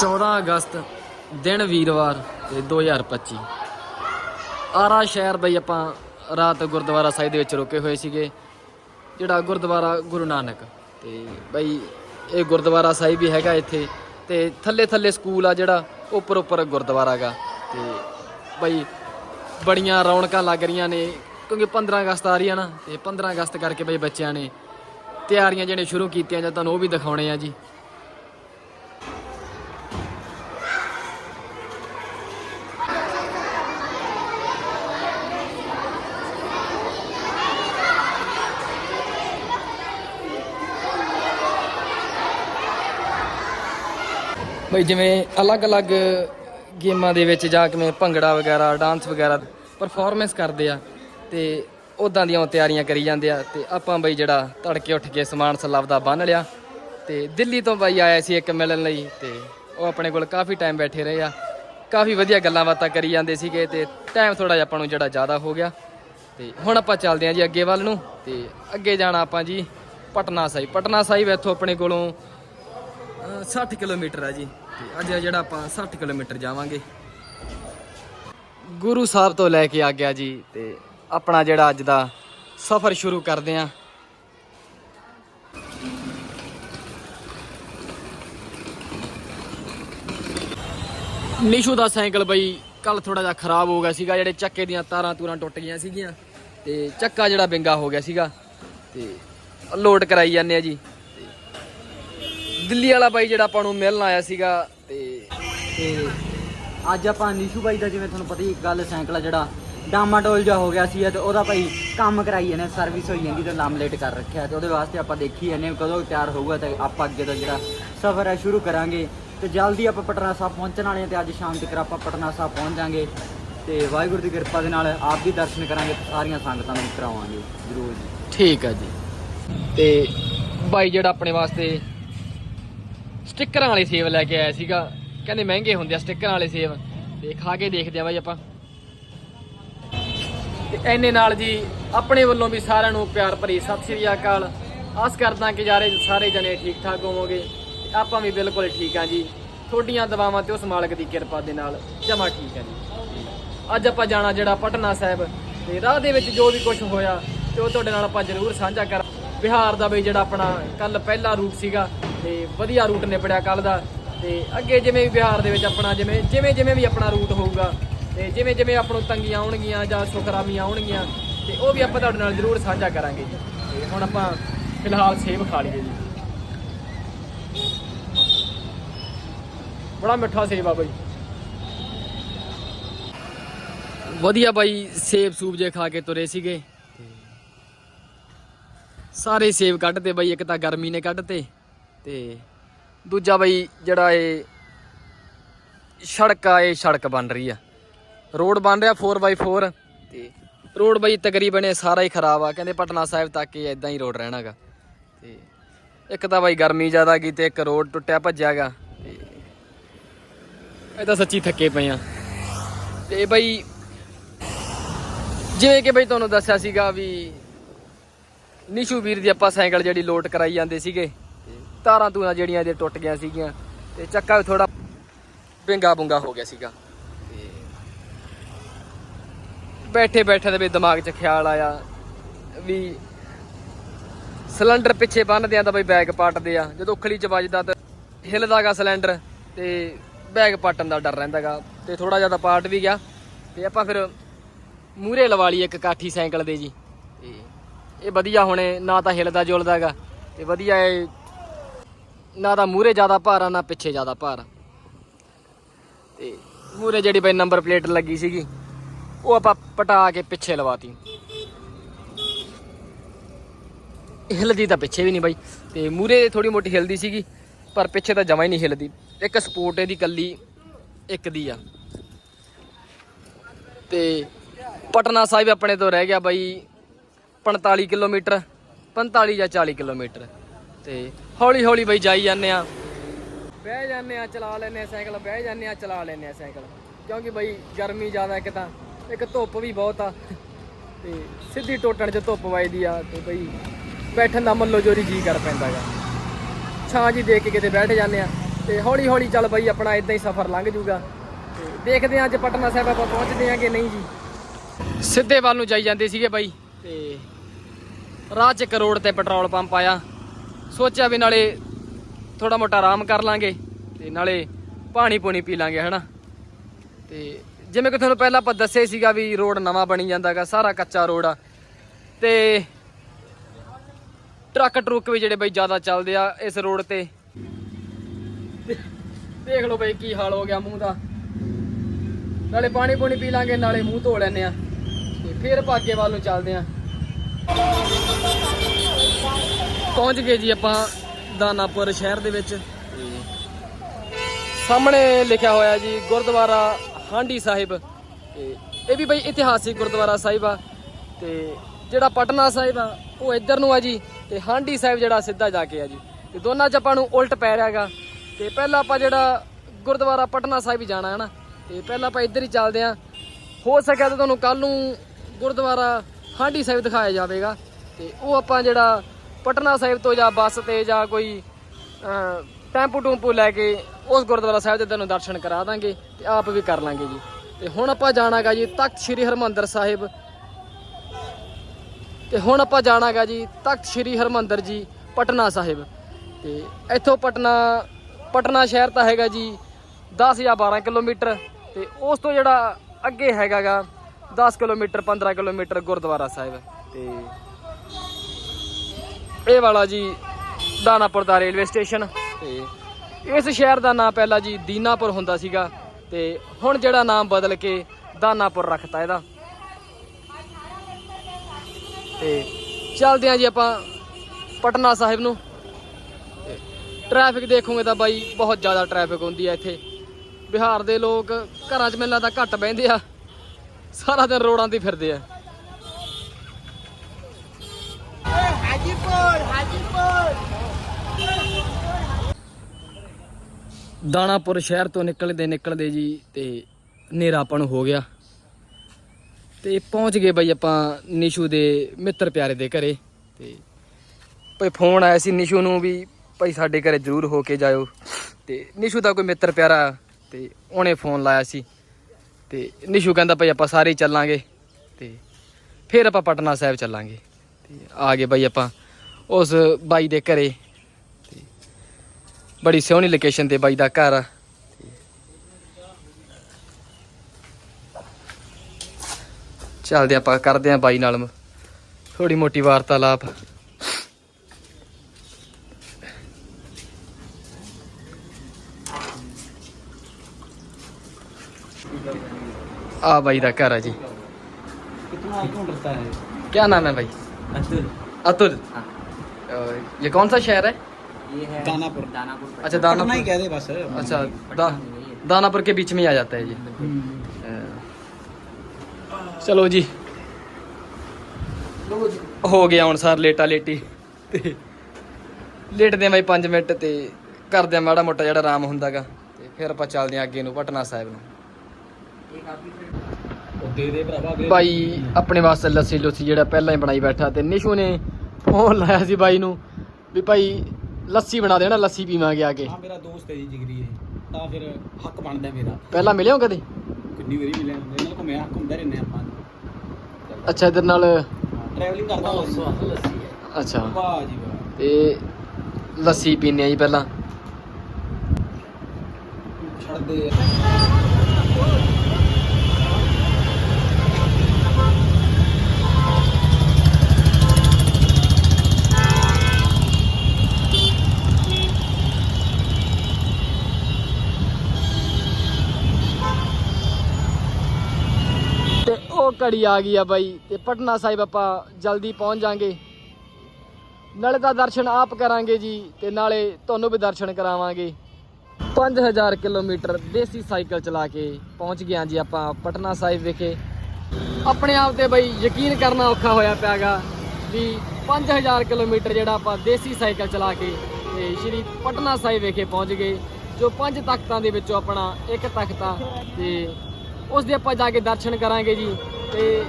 14 ਅਗਸਤ, ਦਿਨ ਵੀਰਵਾਰ ਤੇ 2025 ਆਰਾ ਸ਼ਹਿਰ ਬਈ ਆਪਾਂ ਰਾਤ ਗੁਰਦੁਆਰਾ ਸਾਹਿਬ ਦੇ ਵਿੱਚ ਰੁਕੇ ਹੋਏ ਸੀਗੇ, ਜਿਹੜਾ ਗੁਰਦੁਆਰਾ ਗੁਰੂ ਨਾਨਕ। ਤੇ ਬਈ ਇਹ ਗੁਰਦੁਆਰਾ ਸਾਹਿਬ ਵੀ ਹੈਗਾ ਇੱਥੇ, ਤੇ ਥੱਲੇ ਥੱਲੇ ਸਕੂਲ ਆ ਜਿਹੜਾ ਉੱਪਰ ਉੱਪਰ ਗੁਰਦੁਆਰਾ ਗਾ ਤੇ ਬਈ ਬੜੀਆਂ ਰੌਣਕਾਂ ਲੱਗ ਰਹੀਆਂ ਨੇ, ਕਿਉਂਕਿ 15 ਅਗਸਤ ਆ ਰਹੀ ਆ ਨਾ, ਤੇ 15 ਅਗਸਤ ਕਰਕੇ ਬਈ ਬੱਚਿਆਂ ਨੇ ਤਿਆਰੀਆਂ ਜਿਹੜੇ ਸ਼ੁਰੂ ਕੀਤੀਆਂ ਜਾਂ ਤੁਹਾਨੂੰ ਉਹ ਵੀ ਦਿਖਾਉਣੇ ਆ ਜੀ। ਬਈ ਜਿਵੇਂ ਅਲੱਗ-ਅਲੱਗ ਗੇਮਾਂ ਦੇ ਵਿੱਚ ਜਾ ਕੇ ਭੰਗੜਾ ਵਗੈਰਾ ਡਾਂਸ ਵਗੈਰਾ ਪਰਫਾਰਮੈਂਸ ਕਰਦੇ ਆ ਤੇ ਉਦਾਂ ਦੀਆਂ ਉਹ ਤਿਆਰੀਆਂ ਕਰੀ ਜਾਂਦੇ ਆ ਤੇ ਆਪਾਂ ਬਈ ਜਿਹੜਾ ਤੜਕੇ ਉੱਠ ਕੇ ਸਮਾਨ ਸਲਬ ਦਾ ਬੰਨ ਲਿਆ ਤੇ ਦਿੱਲੀ ਤੋਂ ਬਾਈ ਆਇਆ ਸੀ ਇੱਕ ਮਿਲਣ ਲਈ ਤੇ ਉਹ ਆਪਣੇ ਕੋਲ ਕਾਫੀ ਟਾਈਮ ਬੈਠੇ ਰਹੇ ਆ। ਕਾਫੀ ਵਧੀਆ ਗੱਲਾਂ ਬਾਤਾਂ ਕਰੀ ਜਾਂਦੇ ਸੀਗੇ ਤੇ ਟਾਈਮ ਥੋੜਾ ਜਿਹਾ ਆਪਾਂ ਨੂੰ ਜਿਹੜਾ ਜ਼ਿਆਦਾ ਹੋ ਗਿਆ। ਤੇ ਹੁਣ ਆਪਾਂ ਚੱਲਦੇ ਹਾਂ ਜੀ ਅੱਗੇ ਵੱਲ ਨੂੰ ਤੇ ਅੱਗੇ ਜਾਣਾ ਆਪਾਂ ਜੀ ਪਟਨਾ ਸਾਹਿਬ। ਪਟਨਾ ਸਾਹਿਬ ਇੱਥੋਂ ਆਪਣੇ ਕੋਲੋਂ 60 ਕਿਲੋਮੀਟਰ ਆ ਜੀ। ਤੇ ਅੱਜ ਜਿਹੜਾ ਆਪਾਂ 60 ਕਿਲੋਮੀਟਰ ਜਾਵਾਂਗੇ। ਗੁਰੂ ਸਾਹਿਬ ਤੋਂ ਲੈ ਕੇ ਆ ਗਿਆ ਜੀ ਤੇ ਆਪਣਾ ਜਿਹੜਾ ਅੱਜ ਦਾ ਸਫ਼ਰ ਸ਼ੁਰੂ ਕਰਦੇ ਆਂ। ਨਿਸ਼ੂ ਦਾ ਸਾਈਕਲ ਬਈ ਕੱਲ ਥੋੜਾ ਜਿਹਾ ਖਰਾਬ ਹੋ ਗਿਆ ਸੀਗਾ, ਜਿਹੜੇ ਚੱਕੇ ਦੀਆਂ ਤਾਰਾਂ ਤੂਰਾਂ ਟੁੱਟ ਗਈਆਂ ਸੀਗੀਆਂ ਤੇ ਚੱਕਾ ਜਿਹੜਾ ਬਿੰਗਾ ਹੋ ਗਿਆ ਸੀਗਾ ਤੇ ਲੋਡ ਕਰਾਈ ਜਾਂਦੇ ਆ ਜੀ। ਦਿੱਲੀ ਵਾਲਾ ਬਾਈ ਜਿਹੜਾ ਆਪਾਂ ਨੂੰ ਮਿਲਣ ਆਇਆ ਸੀਗਾ ਤੇ ਤੇ ਅੱਜ ਆਪਾਂ ਨੀਸ਼ੂ ਬਾਈ ਦਾ ਜਿਵੇਂ ਤੁਹਾਨੂੰ ਪਤਾ ਹੀ ਗੱਲ ਸਾਈਕਲ ਆ ਜਿਹੜਾ ਡਾਮਾਡੋਲ ਜਾ ਹੋ ਗਿਆ ਸੀ ਤੇ ਉਹਦਾ ਭਾਈ ਕੰਮ ਕਰਾਈ ਜਾਂਦੇ ਸਰਵਿਸ ਹੋਈ ਜਾਂਦੀ ਤੇ ਨਾਮ ਲੇਟ ਕਰ ਰੱਖਿਆ ਤੇ ਉਹਦੇ ਵਾਸਤੇ ਆਪਾਂ ਦੇਖੀ ਜਾਂਦੇ ਕਦੋਂ ਤਿਆਰ ਹੋਊਗਾ ਤੇ ਆਪਾਂ ਅੱਗੇ ਦਾ ਜਿਹੜਾ ਸਫ਼ਰ ਹੈ ਸ਼ੁਰੂ ਕਰਾਂਗੇ। ਤੇ ਜਲਦੀ ਆਪਾਂ ਪਟਨਾ ਸਾਹਿਬ ਪਹੁੰਚਣ ਵਾਲੇ ਹਾਂ ਤੇ ਅੱਜ ਸ਼ਾਮ ਤੱਕ ਆਪਾਂ ਪਟਨਾ ਸਾਹਿਬ ਪਹੁੰਚ ਜਾਾਂਗੇ ਤੇ ਵਾਹਿਗੁਰੂ ਦੀ ਕਿਰਪਾ ਦੇ ਨਾਲ ਆਪ ਵੀ ਦਰਸ਼ਨ ਕਰਾਂਗੇ ਸਾਰੀਆਂ ਸੰਗਤਾਂ ਨੂੰ ਕਰਾਵਾਂਗੇ ਜ਼ਰੂਰ ਜੀ। ਠੀਕ ਆ ਜੀ। ਤੇ ਬਾਈ ਜਿਹੜਾ ਆਪਣੇ ਵਾਸਤੇ ਸਟickਰਾਂ ਵਾਲੇ ਸੇਬ ਲੈ ਕੇ ਆਇਆ ਸੀਗਾ। ਕਹਿੰਦੇ ਮਹਿੰਗੇ ਹੁੰਦੇ ਆ ਸਟickਰਾਂ ਵਾਲੇ ਸੇਬ ਤੇ ਖਾ ਕੇ ਦੇਖਦੇ ਆ ਬਾਈ ਆਪਾਂ। ਤੇ ਐਨੇ ਨਾਲ ਜੀ, ਆਪਣੇ ਵੱਲੋਂ ਵੀ ਸਾਰਿਆਂ ਨੂੰ ਪਿਆਰ ਭਰੀ ਸਤਿ ਸ੍ਰੀ ਅਕਾਲ। ਆਸ ਕਰਦਾ ਕਿ ਯਾਰੇ ਸਾਰੇ ਜਣੇ ਠੀਕ ਠਾਕ ਹੋਵੋਗੇ। ਤੇ ਆਪਾਂ ਵੀ ਬਿਲਕੁਲ ਠੀਕ ਆ ਜੀ। ਤੁਹਾਡੀਆਂ ਦਵਾਵਾਂ ਤੇ ਉਸ ਮਾਲਕ ਦੀ ਕਿਰਪਾ ਦੇ ਨਾਲ ਜਮਾ ਠੀਕ ਆ ਜੀ। ਅੱਜ ਆਪਾਂ ਜਾਣਾ ਜਿਹੜਾ ਪਟਨਾ ਸਾਹਿਬ। ਤੇ ਰਾਹ ਦੇ ਵਿੱਚ ਜੋ ਵੀ ਕੁਝ ਹੋਇਆ, ਤੇ ਉਹ ਤੁਹਾਡੇ ਨਾਲ ਆਪਾਂ ਜ਼ਰੂਰ ਸਾਂਝਾ ਕਰ ਬਿਹਾਰ ਦਾ ਬਈ ਜਿਹੜਾ ਆਪਣਾ ਕੱਲ ਪਹਿਲਾ ਰੂਟ ਸੀਗਾ ਤੇ ਵਧੀਆ ਰੂਟ ਨਿਬੜਿਆ ਕੱਲ ਦਾ। ਤੇ ਅੱਗੇ ਜਿਵੇਂ ਵੀ ਬਿਹਾਰ ਦੇ ਵਿੱਚ ਆਪਣਾ ਜਿਵੇਂ ਜਿਵੇਂ ਜਿਵੇਂ ਵੀ ਆਪਣਾ ਰੂਟ ਹੋਊਗਾ ਤੇ ਜਿਵੇਂ ਜਿਵੇਂ ਆਪਾਂ ਨੂੰ ਤੰਗੀਆਂ ਆਉਣਗੀਆਂ ਜਾਂ ਸੁਖਰਾਮੀਆਂ ਆਉਣਗੀਆਂ ਤੇ ਉਹ ਵੀ ਆਪਾਂ ਤੁਹਾਡੇ ਨਾਲ ਜ਼ਰੂਰ ਸਾਂਝਾ ਕਰਾਂਗੇ ਜੀ। ਤੇ ਹੁਣ ਆਪਾਂ ਫਿਲਹਾਲ ਸੇਬ ਖਾ ਲਈਏ ਜੀ। ਬੜਾ ਮਿੱਠਾ ਸੇਬ ਆ ਬਾਈ। ਵਧੀਆ ਬਾਈ ਸੇਬ ਸੂਬ ਜੇ ਖਾ ਕੇ ਤੁਰੇ ਸੀਗੇ। ਸਾਰੇ ਸੇਬ ਕੱਢਤੇ ਬਾਈ, ਇੱਕ ਤਾਂ ਗਰਮੀ ਨੇ ਕੱਢਤੇ ਤੇ ਦੂਜਾ ਬਾਈ ਜਿਹੜਾ ਇਹ ਸੜਕ ਆ, ਇਹ ਸੜਕ ਬਣ ਰਹੀ ਆ। ਰੋਡ ਬਣ ਰਿਹਾ 4x4 ਤੇ ਰੋਡ ਬਾਈ ਤਕਰੀਬਨ ਇਹ ਸਾਰਾ ਹੀ ਖਰਾਬ ਆ। ਕਹਿੰਦੇ ਪਟਨਾ ਸਾਹਿਬ ਤੱਕ ਇਹ ਇਦਾਂ ਹੀ ਰੋਡ ਰਹਿਣਾਗਾ। ਤੇ ਇੱਕ ਤਾਂ ਬਾਈ ਗਰਮੀ ਜ਼ਿਆਦਾ ਗਈ ਤੇ ਇੱਕ ਰੋਡ ਟੁੱਟਿਆ ਭੱਜਿਆਗਾ ਤੇ ਇਹ ਤਾਂ ਸੱਚੀ ਥੱਕੇ ਪਏ ਆ। ਤੇ ਬਾਈ ਜਿਵੇਂ ਕਿ ਬਈ ਤੁਹਾਨੂੰ ਦੱਸਿਆ ਸੀਗਾ ਵੀ ਨਿਸ਼ੂ ਵੀਰ ਦੀ ਆਪਾਂ ਸਾਈਕਲ ਜਿਹੜੀ ਲੋਟ ਕਰਾਈ ਜਾਂਦੇ ਸੀਗੇ ਤੇ ਤਾਰਾਂ ਤੂਰਾਂ ਜਿਹੜੀਆਂ ਇਹਦੇ ਟੁੱਟ ਗਈਆਂ ਸੀਗੀਆਂ, ਤੇ ਚੱਕਾ ਵੀ ਥੋੜਾ ਪਿੰਗਾ ਪੁੰਗਾ ਹੋ ਗਿਆ ਸੀਗਾ। ਤੇ ਬੈਠੇ ਬੈਠੇ ਦੇ ਵੀ ਦਿਮਾਗ 'ਚ ਖਿਆਲ ਆਇਆ ਵੀ ਸਿਲੰਡਰ ਪਿੱਛੇ ਬੰਨਦੇ ਆ ਤਾਂ ਬਈ ਬੈਗ ਪਾਟਦੇ ਆ, ਜਦੋਂ ਉਖਲੀ 'ਚ ਵੱਜਦਾ ਤਾਂ ਹਿੱਲਦਾਗਾ ਸਿਲੰਡਰ ਤੇ ਬੈਗ ਪਾਟਣ ਦਾ ਡਰ ਰਹਿੰਦਾਗਾ ਤੇ ਥੋੜਾ ਜ਼ਿਆਦਾ ਪਾਟ ਵੀ ਗਿਆ। ਤੇ ਆਪਾਂ ਫਿਰ ਮੂਰੇ ਲਵਾ ਲਈ ਇੱਕ ਕਾਠੀ ਸਾਈਕਲ ਦੇ ਜੀ। ਇਹ ਵਧੀਆ ਹੁਣੇ, ਨਾ ਤਾਂ ਹਿਲਦਾ ਜੁਲਦਾ ਹੈਗਾ ਤੇ ਵਧੀਆ ਇਹ, ਨਾ ਤਾਂ ਮੂਰੇ ਜ਼ਿਆਦਾ ਭਾਰ ਆ, ਨਾ ਪਿੱਛੇ ਜ਼ਿਆਦਾ ਭਾਰ ਆ। ਤੇ ਮੂਰੇ ਜਿਹੜੀ ਬਈ ਨੰਬਰ ਪਲੇਟ ਲੱਗੀ ਸੀਗੀ, ਉਹ ਆਪਾਂ ਪਟਾ ਕੇ ਪਿੱਛੇ ਲਵਾਤੀ। ਹਿਲਦੀ ਤਾਂ ਪਿੱਛੇ ਵੀ ਨਹੀਂ ਬਾਈ। ਤੇ ਮੂਰੇ ਥੋੜੀ ਮੋਟੀ ਹਿਲਦੀ ਸੀਗੀ, ਪਰ ਪਿੱਛੇ ਤਾਂ ਜਮਾ ਹੀ ਨਹੀਂ ਹਿਲਦੀ। ਇੱਕ ਸਪੋਰਟ ਇਹਦੀ ਕੱਲੀ ਇੱਕ ਦੀ ਆ। ਤੇ ਪਟਨਾ ਸਾਹਿਬ ਆਪਣੇ ਤੋਂ ਰਹਿ ਗਿਆ ਬਾਈ 45 ਕਿਲੋਮੀਟਰ 45 ਜਾਂ 40 ਕਿਲੋਮੀਟਰ। ਤੇ ਹੌਲੀ ਹੌਲੀ ਬਾਈ ਜਾਈ ਜਾਂਦੇ ਆ। ਬਹਿ ਜਾਂਦੇ ਆ, ਚਲਾ ਲੈਂਦੇ ਆ ਸਾਈਕਲ, ਬਹਿ ਜਾਂਦੇ ਆ, ਚਲਾ ਲੈਂਦੇ ਆ ਸਾਈਕਲ। ਕਿਉਂਕਿ ਬਈ ਗਰਮੀ ਜ਼ਿਆਦਾ ਇੱਕ ਤਾਂ, ਇੱਕ ਧੁੱਪ ਵੀ ਬਹੁਤ ਆ। ਤੇ ਸਿੱਧੀ ਟੋਟਣ 'ਚ ਧੁੱਪ ਵੱਜਦੀ ਆ, ਤੇ ਬਈ ਬੈਠਣ ਦਾ ਮੱਲੋ ਜੋਰੀ ਜੀ ਕਰ ਪੈਂਦਾਗਾ ਛਾਂ ਜੀ ਦੇਖ ਕੇ ਕਿਤੇ ਬੈਠ ਜਾਂਦੇ ਆ। ਤੇ ਹੌਲੀ ਹੌਲੀ ਚੱਲ ਬਈ ਆਪਣਾ ਇਦਾਂ ਹੀ ਸਫ਼ਰ ਲੰਘ ਜੂਗਾ। ਦੇਖਦੇ ਹਾਂ ਅੱਜ ਪਟਨਾ ਸਾਹਿਬ ਆਪਾਂ ਪਹੁੰਚਦੇ ਹਾਂ ਕਿ ਨਹੀਂ ਜੀ। ਸਿੱਧੇ ਵੱਲ ਨੂੰ ਜਾਈ ਜਾਂਦੇ ਸੀਗੇ ਬਾਈ। ਤੇ ਰਾਹ 'ਚ ਇੱਕ ਰੋਡ ਤੇ ਪੈਟਰੋਲ ਪੰਪ ਆਇਆ। ਸੋਚਿਆ ਵੀ ਨਾਲੇ ਥੋੜਾ ਮੋਟਾ ਆਰਾਮ ਕਰ ਲਾਂਗੇ ਤੇ ਨਾਲੇ ਪਾਣੀ ਪੂਣੀ ਪੀ ਲਾਂਗੇ, ਹਨਾ? ਤੇ ਜਿਵੇਂ ਕਿ ਤੁਹਾਨੂੰ ਪਹਿਲਾਂ ਆਪਾਂ ਦੱਸਿਆ ਸੀਗਾ ਵੀ ਰੋਡ ਨਵਾਂ ਬਣੀ ਜਾਂਦਾਗਾ, ਸਾਰਾ ਕੱਚਾ ਰੋਡ ਆ। ਤੇ ਟਰੱਕ ਟਰੁੱਕ ਵੀ ਜਿਹੜੇ ਬਈ ਜ਼ਿਆਦਾ ਚੱਲਦੇ ਆ ਇਸ ਰੋਡ ਤੇ। ਤੇ ਦੇਖ ਲਓ ਬਈ ਕੀ ਹਾਲ ਹੋ ਗਿਆ ਮੂੰਹ ਦਾ। ਨਾਲੇ ਪਾਣੀ ਪੂਣੀ ਪੀ ਲਾਂਗੇ, ਨਾਲੇ ਮੂੰਹ ਧੋ ਲੈਨੇ ਆ। ਤੇ ਫਿਰ ਭਾਗੇ ਵੱਲ ਨੂੰ ਚੱਲਦੇ ਆ। ਪਹੁੰਚ ਗਏ ਜੀ ਆਪਾਂ ਦਾਨਾਪੁਰ ਸ਼ਹਿਰ ਦੇ ਵਿੱਚ। ਤੇ ਸਾਹਮਣੇ ਲਿਖਿਆ ਹੋਇਆ ਜੀ ਗੁਰਦੁਆਰਾ ਹਾਂਡੀ ਸਾਹਿਬ। ਤੇ ਇਹ ਵੀ ਬਈ ਇਤਿਹਾਸਿਕ ਗੁਰਦੁਆਰਾ ਸਾਹਿਬ ਆ। ਤੇ ਜਿਹੜਾ ਪਟਨਾ ਸਾਹਿਬ ਆ, ਉਹ ਇੱਧਰ ਨੂੰ ਆ ਜੀ। ਤੇ ਹਾਂਡੀ ਸਾਹਿਬ ਜਿਹੜਾ ਸਿੱਧਾ ਜਾ ਕੇ ਆ ਜੀ। ਤੇ ਦੋਨਾਂ ਚ ਆਪਾਂ ਨੂੰ ਉਲਟ ਪੈ ਰਿਹਾਗਾ ਤੇ ਪਹਿਲਾਂ ਆਪਾਂ ਜਿਹੜਾ ਗੁਰਦੁਆਰਾ ਪਟਨਾ ਸਾਹਿਬ ਹੀ ਜਾਣਾ ਹੈ ਨਾ। ਤੇ ਪਹਿਲਾਂ ਆਪਾਂ ਇੱਧਰ ਹੀ ਚੱਲਦੇ ਆ ਹੋ ਸਕਿਆ ਤਾਂ ਤੁਹਾਨੂੰ ਕੱਲ ਨੂੰ ਗੁਰਦੁਆਰਾ ਹਾਂਡੀ ਸਾਹਿਬ ਦਿਖਾਇਆ ਜਾਵੇਗਾ। ਤੇ ਉਹ ਆਪਾਂ ਜਿਹੜਾ ਪਟਨਾ ਸਾਹਿਬ ਤੋਂ ਜਾਂ ਬੱਸ ਤੇ ਜਾਂ ਕੋਈ ਟੈਂਪੂ ਟੂੰਪੂ ਲੈ ਕੇ ਉਸ ਗੁਰਦੁਆਰਾ ਸਾਹਿਬ ਦੇ ਤੁਹਾਨੂੰ ਦਰਸ਼ਨ ਕਰਾ ਦਾਂਗੇ ਤੇ ਆਪ ਵੀ ਕਰ ਲਾਂਗੇ ਜੀ। ਤੇ ਹੁਣ ਆਪਾਂ ਜਾਣਾਗਾ ਜੀ ਤਖਤ ਸ੍ਰੀ ਹਰਮੰਦਰ ਸਾਹਿਬ। ਤੇ ਹੁਣ ਆਪਾਂ ਜਾਣਾਗਾ ਜੀ ਤਖਤ ਸ੍ਰੀ ਹਰਮੰਦਰ ਜੀ ਪਟਨਾ ਸਾਹਿਬ। ਤੇ ਇੱਥੋਂ ਪਟਨਾ ਪਟਨਾ ਸ਼ਹਿਰ ਤਾਂ ਹੈਗਾ ਜੀ 10 ਜਾਂ 12 ਕਿਲੋਮੀਟਰ। ਤੇ ਉਸ ਤੋਂ ਜਿਹੜਾ ਅੱਗੇ ਹੈਗਾਗਾ 10 ਕਿਲੋਮੀਟਰ 15 ਕਿਲੋਮੀਟਰ ਗੁਰਦੁਆਰਾ ਸਾਹਿਬ ਤੇ ਇਹ ਵਾਲਾ ਜੀ ਦਾਨਾਪੁਰ ਦਾ ਰੇਲਵੇ ਸਟੇਸ਼ਨ। ਤੇ ਇਸ ਸ਼ਹਿਰ ਦਾ ਨਾਮ ਪਹਿਲਾਂ ਜੀ ਦੀਨਾਪੁਰ ਹੁੰਦਾ ਸੀਗਾ। ਤੇ ਹੁਣ ਜਿਹੜਾ ਨਾਮ ਬਦਲ ਕੇ ਦਾਨਾਪੁਰ ਰੱਖਤਾ ਇਹਦਾ। ਤੇ ਚੱਲਦੇ ਆਂ ਜੀ ਆਪਾਂ ਪਟਨਾ ਸਾਹਿਬ ਨੂੰ। ਟ੍ਰੈਫਿਕ ਦੇਖੋਗੇ ਤਾਂ ਬਾਈ ਬਹੁਤ ਜ਼ਿਆਦਾ ਟ੍ਰੈਫਿਕ ਹੁੰਦੀ ਹੈ ਇੱਥੇ। ਬਿਹਾਰ ਦੇ ਲੋਕ ਘਰਾਂ 'ਚ ਮੈਨੂੰ ਲੱਗਦਾ ਘੱਟ ਬਹਿੰਦੇ ਆ। ਸਾਰਾ ਦਿਨ ਰੋਡਾਂ ਤੇ ਫਿਰਦੇ ਆ। ਦਾਣਾਪੁਰ ਸ਼ਹਿਰ ਤੋਂ ਨਿਕਲਦੇ ਨਿਕਲਦੇ ਜੀ ਤੇ ਹਨੇਰਾ ਆਪਾਂ ਨੂੰ ਹੋ ਗਿਆ। ਤੇ ਪਹੁੰਚ ਗਏ ਬਈ ਆਪਾਂ ਨਿਸ਼ੂ ਦੇ ਮਿੱਤਰ ਪਿਆਰੇ ਦੇ ਘਰੇ। ਤੇ ਭਈ ਫੋਨ ਆਇਆ ਸੀ ਨਿਸ਼ੂ ਨੂੰ ਵੀ ਭਾਈ ਸਾਡੇ ਘਰੇ ਜ਼ਰੂਰ ਹੋ ਕੇ ਜਾਇਓ। ਤੇ ਨਿਸ਼ੂ ਦਾ ਕੋਈ ਮਿੱਤਰ ਪਿਆਰਾ ਤੇ ਉਹਨੇ ਫੋਨ ਲਾਇਆ ਸੀ। ਤੇ ਨਿਸ਼ੂ ਕਹਿੰਦਾ ਭਾਈ ਆਪਾਂ ਸਾਰੇ ਚੱਲਾਂਗੇ ਤੇ ਫਿਰ ਆਪਾਂ ਪਟਨਾ ਸਾਹਿਬ ਚੱਲਾਂਗੇ ਤੇ ਆ ਗਏ ਬਾਈ ਆਪਾਂ ਉਸ ਬਾਈ ਦੇ ਘਰੇ ਤੇ ਬੜੀ ਸੋਹਣੀ ਲੋਕੇਸ਼ਨ ਤੇ ਬਾਈ ਦਾ ਘਰ ਆ। ਤੇ ਚੱਲਦੇ ਆਪਾਂ ਕਰਦੇ ਆਂ ਬਾਈ ਨਾਲ ਥੋੜੀ ਮੋਟੀ ਵਾਰਤਾਲਾਪ। आ भाई का घर है जी कितना कौन रहता है क्या नाम है भाई अतुल अतुल हाँ। अ, ये कौन सा शहर है ये है दानापुर। दानापुर अच्छा पटना ही दानापुर कह दे बस अच्छा दा, दानापुर के बीच में ही आ जाता है जी अ, चलो जी ਹੋ ਗਿਆ ਹੁਣ ਸਾਰ ਲੇਟਾ ਲੇਟੀ ਤੇ ਲੇਟਦੇ ਆ ਬਾਈ 5 ਮਿੰਟ ਤੇ ਕਰਦੇ ਆ ਮਾੜਾ ਮੋਟਾ ਜਿਹੜਾ ਆਰਾਮ ਹੁੰਦਾਗਾ ਤੇ ਫਿਰ ਆਪਾਂ ਚੱਲਦੇ ਆ ਅੱਗੇ ਨੂੰ ਪਟਨਾ ਸਾਹਿਬ ਨੂੰ ਦੇ ਦੇ ਭਰਾਵਾ ਅਗਲੇ ਬਾਈ ਆਪਣੇ ਵਾਸਤੇ ਲੱਸੀ ਲੁੱਸੀ ਜਿਹੜਾ ਪਹਿਲਾਂ ਹੀ ਬਣਾਈ ਬੈਠਾ ਤੇ ਨਿਸ਼ੂ ਨੇ ਫੋਨ ਲਾਇਆ ਸੀ ਬਾਈ ਨੂੰ ਵੀ ਭਾਈ ਲੱਸੀ ਬਣਾ ਦੇਣਾ ਲੱਸੀ ਪੀਵਾਂਗੇ ਆ ਕੇ। ਹਾਂ ਮੇਰਾ ਦੋਸਤ ਹੈ ਜੀ ਜਿਗਰੀ ਹੈ ਤਾਂ ਫਿਰ ਹੱਕ ਬਣਦਾ ਮੇਰਾ। ਪਹਿਲਾਂ ਮਿਲੇ ਹੋ ਕਦੇ? ਕਿੰਨੀ ਵਾਰੀ ਮਿਲਿਆ ਮੇਰੇ ਨਾਲ ਘੁੰਮਿਆ ਘੁੰਮਦੇ ਰਹਿੰਦੇ ਆਪਾਂ। ਅੱਛਾ ਇਧਰ ਨਾਲ ਟਰੈਵਲਿੰਗ ਕਰਦਾ ਹੁੰਦਾ ਅੱਛਾ। ਵਾਹ ਜੀ ਵਾਹ। ਤੇ ਲੱਸੀ ਪੀਨੇ ਆ ਜੀ ਪਹਿਲਾਂ। ਛੱਡਦੇ ਤੇ ਘੜੀ ਆ ਗਈ ਆ ਬਾਈ ਤੇ ਪਟਨਾ ਸਾਹਿਬ ਆਪਾਂ ਜਲਦੀ ਪਹੁੰਚ ਜਾਾਂਗੇ। ਨਾਲੇ ਤਾਂ ਦਰਸ਼ਨ ਆਪ ਕਰਾਂਗੇ ਜੀ ਤੇ ਨਾਲੇ ਤੁਹਾਨੂੰ ਵੀ ਦਰਸ਼ਨ ਕਰਾਵਾਂਗੇ। 5000 ਕਿਲੋਮੀਟਰ ਦੇਸੀ ਸਾਈਕਲ ਚਲਾ ਕੇ ਪਹੁੰਚ ਗਿਆ ਜੀ ਆਪਾਂ ਪਟਨਾ ਸਾਹਿਬ ਵਿਖੇ। ਆਪਣੇ ਆਪ ਤੇ ਬਈ ਯਕੀਨ ਕਰਨਾ ਔਖਾ ਹੋਇਆ ਪਿਆਗਾ ਵੀ 5000 ਕਿਲੋਮੀਟਰ ਜਿਹੜਾ ਆਪਾਂ ਦੇਸੀ ਸਾਈਕਲ ਚਲਾ ਕੇ ਤੇ ਸ਼੍ਰੀ ਪਟਨਾ ਸਾਹਿਬ ਵਿਖੇ ਪਹੁੰਚ ਗਏ, ਜੋ ਪੰਜ ਤਖਤਾਂ ਦੇ ਵਿੱਚੋਂ ਆਪਣਾ ਇੱਕ ਤਖਤ ਆ ਤੇ ਉਸ ਦੇ ਆਪਾਂ ਜਾ ਕੇ ਦਰਸ਼ਨ ਕਰਾਂਗੇ ਜੀ। ਤੇ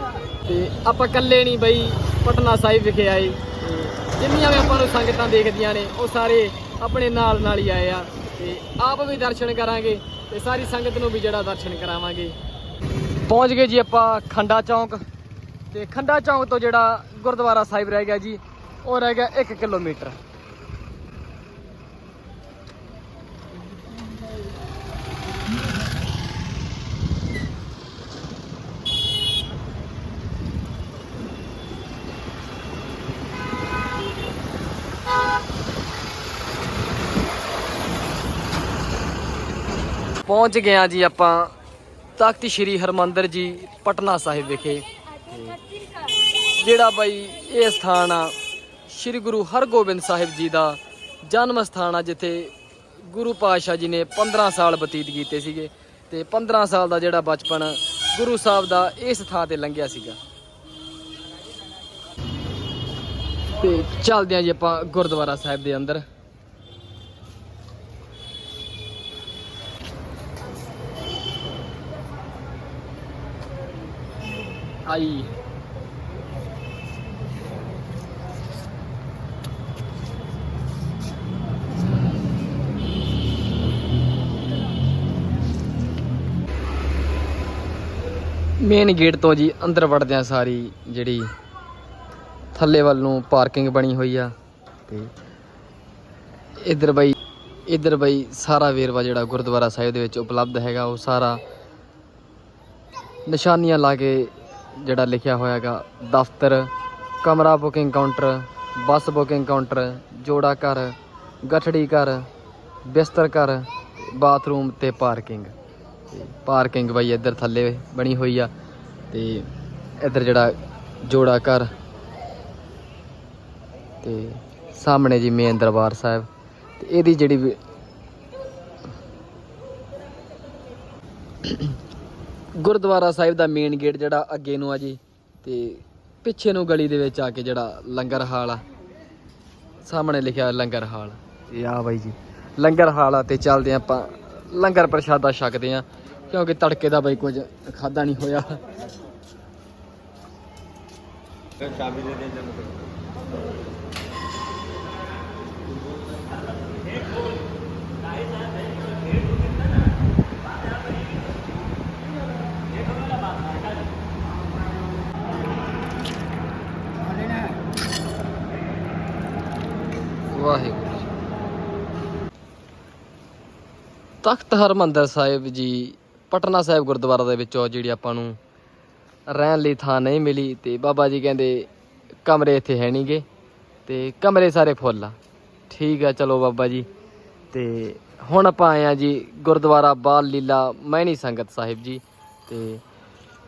ਤੇ ਆਪਾਂ ਇਕੱਲੇ ਨਹੀਂ ਬਈ, ਪਟਨਾ ਸਾਹਿਬ ਵਿਖੇ ਆਏ। ਤੇ ਜਿੰਨੀਆਂ ਵੀ ਆਪਾਂ ਨੂੰ ਸੰਗਤਾਂ ਦੇਖਦੀਆਂ ਨੇ, ਉਹ ਸਾਰੇ ਆਪਣੇ ਨਾਲ ਨਾਲ ਹੀ ਆਏ ਆ। ਤੇ ਆਪ ਵੀ ਦਰਸ਼ਨ ਕਰਾਂਗੇ ਤੇ ਸਾਰੀ ਸੰਗਤ ਨੂੰ ਵੀ ਜਿਹੜਾ ਦਰਸ਼ਨ ਕਰਾਵਾਂਗੇ। ਪਹੁੰਚ ਗਏ ਜੀ ਆਪਾਂ ਖੰਡਾ ਚੌਂਕ। ਤੇ ਖੰਡਾ ਚੌਂਕ ਤੋਂ ਜਿਹੜਾ ਗੁਰਦੁਆਰਾ ਸਾਹਿਬ ਰਹਿ ਗਿਆ ਜੀ, ਉਹ ਰਹਿ ਗਿਆ 1 ਕਿਲੋਮੀਟਰ। ਪਹੁੰਚ ਗਏ ਹਾਂ ਜੀ ਆਪਾਂ ਤਖਤ ਸ੍ਰੀ ਹਰਮੰਦਰ ਜੀ, ਪਟਨਾ ਸਾਹਿਬ ਵਿਖੇ। ਜਿਹੜਾ ਬਾਈ ਇਹ ਸਥਾਨ ਆ, ਸ੍ਰੀ ਗੁਰੂ ਹਰਗੋਬਿੰਦ ਸਾਹਿਬ ਜੀ ਦਾ ਜਨਮ ਸਥਾਨ ਆ, ਜਿੱਥੇ ਗੁਰੂ ਪਾਤਸ਼ਾਹ ਜੀ ਨੇ 15 ਸਾਲ ਬਤੀਤ ਕੀਤੇ ਸੀਗੇ ਤੇ 15 ਸਾਲ ਦਾ ਜਿਹੜਾ ਬਚਪਨ ਗੁਰੂ ਸਾਹਿਬ ਦਾ ਇਸ ਥਾਂ ਤੇ ਲੰਘਿਆ ਸੀਗਾ। ਤੇ ਚੱਲਦੇ ਹਾਂ ਜੀ ਆਪਾਂ ਗੁਰਦੁਆਰਾ ਸਾਹਿਬ ਦੇ ਅੰਦਰ। ਆਈ। ਮੇਨ ਗੇਟ ਤੋਂ ਜੀ ਅੰਦਰ ਵੜਦਿਆਂ ਸਾਰੀ ਜਿਹੜੀ ਥੱਲੇ ਵੱਲ ਨੂੰ ਪਾਰਕਿੰਗ ਬਣੀ ਹੋਈ ਆ। ਤੇ ਇਧਰ ਬਈ ਇਧਰ ਬਈ ਸਾਰਾ ਵੇਰਵਾ ਜਿਹੜਾ ਗੁਰਦੁਆਰਾ ਸਾਹਿਬ ਦੇ ਵਿੱਚ ਉਪਲਬਧ ਹੈਗਾ ਉਹ ਸਾਰਾ ਨਿਸ਼ਾਨੀਆਂ ਲਾ ਕੇ ਜਿਹੜਾ ਲਿਖਿਆ ਹੋਇਆ ਹੈਗਾ, ਦਫ਼ਤਰ, ਕਮਰਾ booking counter, bus booking counter, ਜੋੜਾ ਘਰ, ਗਠੜੀ ਘਰ, ਬਿਸਤਰ ਘਰ, ਬਾਥਰੂਮ ਤੇ ਪਾਰਕਿੰਗ। ਪਾਰਕਿੰਗ ਬਈ ਇੱਧਰ ਥੱਲੇ ਬਣੀ ਹੋਈ ਆ ਤੇ ਇੱਧਰ ਜਿਹੜਾ ਜੋੜਾ ਘਰ ਤੇ ਸਾਹਮਣੇ ਜੀ ਮੇਨ ਦਰਬਾਰ ਸਾਹਿਬ ਤੇ ਇਹਦੀ ਜਿਹੜੀ ਗੁਰਦੁਆਰਾ ਸਾਹਿਬ ਦਾ ਮੇਨ ਗੇਟ ਜਿਹੜਾ ਅੱਗੇ ਨੂੰ ਆ ਜੀ, ਤੇ ਪਿੱਛੇ ਨੂੰ ਗਲੀ ਦੇ ਵਿੱਚ ਆ ਕੇ ਜਿਹੜਾ ਲੰਗਰ ਹਾਲ ਆ, ਸਾਹਮਣੇ ਲਿਖਿਆ ਲੰਗਰ ਹਾਲ। ਇਹ ਆ ਬਾਈ ਜੀ, ਲੰਗਰ ਹਾਲ ਆ ਤੇ ਚੱਲਦੇ ਹਾਂ ਆਪਾਂ, ਲੰਗਰ ਪ੍ਰਸ਼ਾਦਾ ਛਕਦੇ ਆ ਕਿਉਂਕਿ ਤੜਕੇ ਦਾ ਬਾਈ ਕੁਝ ਖਾਦਾ ਨਹੀਂ ਹੋਇਆ। ਵਾਹਿਗੁਰੂ ਜੀ ਤਖਤ ਹਰਮੰਦਰ ਸਾਹਿਬ ਜੀ, ਪਟਨਾ ਸਾਹਿਬ ਗੁਰਦੁਆਰਾ ਦੇ ਵਿੱਚੋਂ ਜਿਹੜੀ ਆਪਾਂ ਨੂੰ ਰਹਿਣ ਲਈ ਥਾਂ ਨਹੀਂ ਮਿਲੀ ਤੇ ਬਾਬਾ ਜੀ ਕਹਿੰਦੇ ਕਮਰੇ ਇੱਥੇ ਹੈ ਨਹੀਂਗੇ ਤੇ ਕਮਰੇ ਸਾਰੇ ਫੁੱਲ ਆ। ਠੀਕ ਆ, ਚਲੋ ਬਾਬਾ ਜੀ। ਤੇ ਹੁਣ ਆਪਾਂ ਆਏ ਆ ਜੀ ਗੁਰਦੁਆਰਾ ਬਾਲ ਲੀਲਾ ਮਹਿਣੀ ਸੰਗਤ ਸਾਹਿਬ ਜੀ। ਤੇ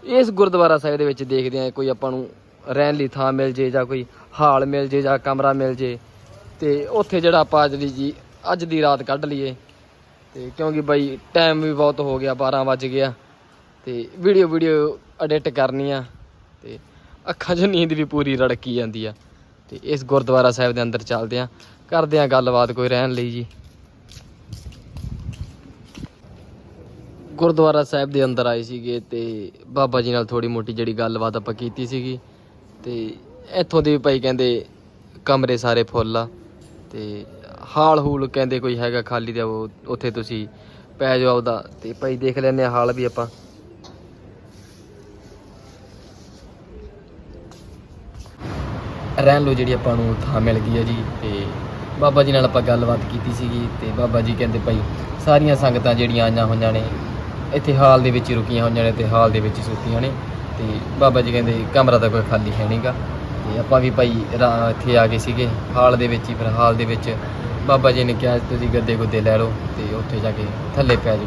ਇਸ ਗੁਰਦੁਆਰਾ ਸਾਹਿਬ ਦੇ ਵਿੱਚ ਦੇਖਦੇ ਆ ਕੋਈ ਆਪਾਂ ਨੂੰ ਰਹਿਣ ਲਈ ਥਾਂ ਮਿਲ ਜੇ ਜਾਂ ਕੋਈ ਹਾਲ ਮਿਲ ਜੇ ਜਾਂ ਕਮਰਾ ਮਿਲ ਜੇ। ਤੇ ਉੱਥੇ ਜਿਹੜਾ ਆਪਾਂ ਅੱਜ ਦੀ ਜੀ ਅੱਜ ਦੀ ਰਾਤ ਕੱਢ ਲਈਏ। ਤੇ ਕਿਉਂਕਿ ਬਾਈ ਟਾਈਮ ਵੀ ਬਹੁਤ ਹੋ ਗਿਆ 12 ਵੱਜ ਗਿਆ ਤੇ ਵੀਡੀਓ ਵੀਡੀਓ ਐਡਿਟ ਕਰਨੀ ਆ ਤੇ ਅੱਖਾਂ 'ਚ ਨੀਂਦ ਵੀ ਪੂਰੀ ਰੜਕੀ ਜਾਂਦੀ ਆ। ਤੇ ਇਸ ਗੁਰਦੁਆਰਾ ਸਾਹਿਬ ਦੇ ਅੰਦਰ ਚੱਲਦੇ ਆ। ਕਰਦੇ ਆ ਗੱਲਬਾਤ ਕੋਈ ਰਹਿਣ ਲਈ ਜੀ। ਗੁਰਦੁਆਰਾ ਸਾਹਿਬ ਦੇ ਅੰਦਰ ਆਏ ਸੀਗੇ ਤੇ ਬਾਬਾ ਜੀ ਨਾਲ ਥੋੜੀ ਮੋਟੀ ਜਿਹੜੀ ਗੱਲਬਾਤ ਆਪਾਂ ਕੀਤੀ ਸੀਗੀ। ਤੇ ਇੱਥੋਂ ਦੇ ਵੀ ਭਾਈ ਕਹਿੰਦੇ ਕਮਰੇ ਸਾਰੇ ਫੁੱਲ ਆ। ਤੇ ਹਾਲ ਹੂਲ ਕਹਿੰਦੇ ਕੋਈ ਹੈਗਾ ਖਾਲੀ ਤੇ ਉਹ ਉੱਥੇ ਤੁਸੀਂ ਪੈ ਜਾਓ ਆਪਦਾ। ਤੇ ਭਾਈ ਦੇਖ ਲੈਂਦੇ ਆ ਹਾਲ ਵੀ ਆਪਾਂ। ਰਹਿਣ ਲੋ ਜਿਹੜੀ ਆਪਾਂ ਨੂੰ ਥਾਂ ਮਿਲ ਗਈ ਹੈ ਜੀ। ਤੇ ਬਾਬਾ ਜੀ ਨਾਲ ਆਪਾਂ ਗੱਲਬਾਤ ਕੀਤੀ ਸੀਗੀ ਤੇ ਬਾਬਾ ਜੀ ਕਹਿੰਦੇ ਭਾਈ ਸਾਰੀਆਂ ਸੰਗਤਾਂ ਜਿਹੜੀਆਂ ਆਈਆਂ ਹੋਈਆਂ ਨੇ, ਇੱਥੇ ਹਾਲ ਦੇ ਵਿੱਚ ਹੀ ਰੁਕੀਆਂ ਹੋਈਆਂ ਨੇ ਤੇ ਹਾਲ ਦੇ ਵਿੱਚ ਹੀ ਸੁੱਤੀਆਂ ਨੇ। ਤੇ ਬਾਬਾ ਜੀ ਕਹਿੰਦੇ ਕਮਰਾ ਤਾਂ ਕੋਈ ਖਾਲੀ ਹੈ ਨਹੀਂਗਾ ਤੇ ਆਪਾਂ ਵੀ ਭਾਈ ਰਾ- ਇੱਥੇ ਆ ਗਏ ਸੀਗੇ। ਹਾਲ ਦੇ ਵਿੱਚ ਹੀ, ਫਿਰ ਹਾਲ ਦੇ ਵਿੱਚ ਬਾਬਾ ਜੀ ਨੇ ਕਿਹਾ ਤੁਸੀਂ ਗੱਦੇ ਗੁੱਦੇ ਲੈ ਲਓ ਤੇ ਉੱਥੇ ਜਾ ਕੇ ਥੱਲੇ ਪੈ ਜਾਓ।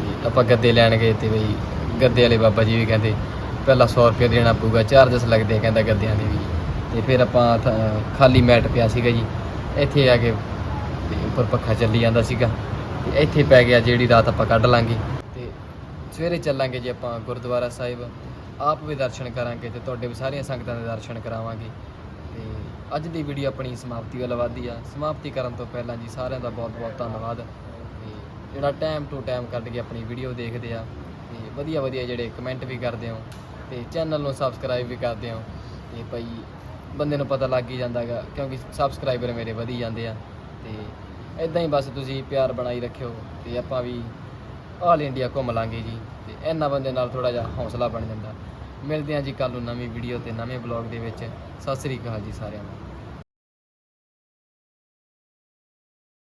ਤੇ ਆਪਾਂ ਗੱਦੇ ਲੈਣ ਗਏ ਤੇ ਬਈ ਗੱਦੇ ਵਾਲੇ ਬਾਬਾ ਜੀ ਵੀ ਕਹਿੰਦੇ, ਪਹਿਲਾਂ 100 ਰੁਪਏ ਦੇਣਾ ਪਊਗਾ, ਚਾਰਜਸ ਲੱਗਦੇ ਆ ਕਹਿੰਦਾ ਗੱਦਿਆਂ ਦੇ ਵੀ। ਤੇ ਫਿਰ ਆਪਾਂ ਥ- ਖਾਲੀ ਮੈਟ ਪਿਆ ਸੀਗਾ ਜੀ, ਇੱਥੇ ਆ ਕੇ ਤੇ ਉੱਪਰ ਪੱਖਾ ਚੱਲੀ ਜਾਂਦਾ ਸੀਗਾ। ਤੇ ਇੱਥੇ ਪੈ ਗਿਆ, ਜਿਹੜੀ ਰਾਤ ਆਪਾਂ ਕੱਢ ਲਾਂਗੇ। ਤੇ ਸਵੇਰੇ ਚੱਲਾਂਗੇ ਜੀ ਆਪਾਂ ਗੁਰਦੁਆਰਾ ਸਾਹਿਬ। ਆਪ ਵੀ ਦਰਸ਼ਨ ਕਰਾਂਗੇ ਤੇ ਤੁਹਾਡੇ ਵੀ ਸਾਰੀਆਂ ਸੰਗਤਾਂ ਦੇ ਦਰਸ਼ਨ ਕਰਾਵਾਂਗੇ। ਅੱਜ ਦੀ ਵੀਡੀਓ ਆਪਣੀ ਸਮਾਪਤੀ ਵੱਲ ਵਧਦੀ ਆ। ਸਮਾਪਤੀ ਕਰਨ ਤੋਂ ਪਹਿਲਾਂ ਜੀ ਸਾਰਿਆਂ ਦਾ ਬਹੁਤ-ਬਹੁਤ ਧੰਨਵਾਦ। ਤੇ ਜਿਹੜਾ ਟਾਈਮ ਟੂ ਟਾਈਮ ਕੱਢ ਕੇ ਆਪਣੀ ਵੀਡੀਓ ਦੇਖਦੇ ਆ, ਤੇ ਵਧੀਆ ਵਧੀਆ ਜਿਹੜੇ ਕਮੈਂਟ ਵੀ ਕਰਦੇ ਹੋ, ਤੇ ਚੈਨਲ ਨੂੰ ਸਬਸਕ੍ਰਾਈਬ ਵੀ ਕਰਦੇ ਹੋ, ਤੇ ਭਾਈ ਬੰਦੇ ਨੂੰ ਪਤਾ ਲੱਗ ਹੀ ਜਾਂਦਾ ਹੈਗਾ, ਕਿਉਂਕਿ ਸਬਸਕ੍ਰਾਈਬਰ ਮੇਰੇ ਵਧੀ ਜਾਂਦੇ ਆ। ਤੇ ਇਦਾਂ ਹੀ ਬਸ ਤੁਸੀਂ ਪਿਆਰ ਬਣਾਈ ਰੱਖਿਓ, ਤੇ ਆਪਾਂ ਵੀ ਆਲ ਇੰਡੀਆ ਘੁੰਮ ਲਾਂਗੇ ਜੀ, ਤੇ ਇਹਨਾਂ ਬੰਦੇ ਨਾਲ ਥੋੜਾ ਜਿਹਾ ਹੌਸਲਾ ਬਣ ਜਾਂਦਾ। ਮਿਲਦੇ ਹਾਂ ਜੀ ਕੱਲ ਨੂੰ ਨਵੀਂ ਵੀਡੀਓ ਤੇ ਨਵੇਂ ਬਲੌਗ ਦੇ ਵਿੱਚ। ਸਤਿ ਸ੍ਰੀ ਅਕਾਲ ਜੀ ਸਾਰਿਆਂ ਨੂੰ।